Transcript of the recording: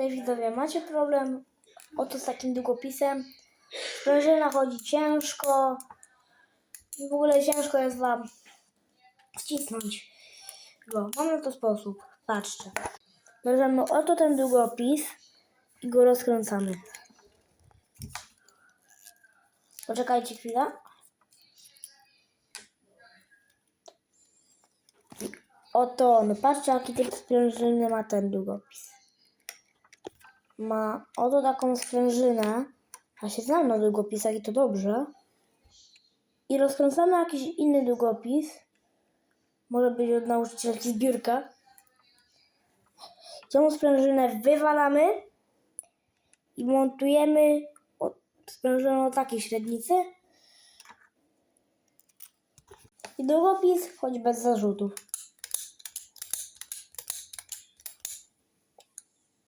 Tutaj widzowie, macie problem oto z takim długopisem. Sprężyna chodzi ciężko. I w ogóle ciężko jest wam ścisnąć go. Mam na to sposób. Patrzcie. Bierzemy oto ten długopis i go rozkręcamy. Poczekajcie chwilę. Oto on. Patrzcie, jaki typ sprężyny ma ten długopis. Ma oto taką sprężynę. Ja się znam na długopisach i to dobrze. I rozkręcamy jakiś inny długopis. Może być od nauczycielki zbiórka. Tą sprężynę wywalamy i montujemy sprężynę o takiej średnicy. I długopis chodzi bez zarzutów.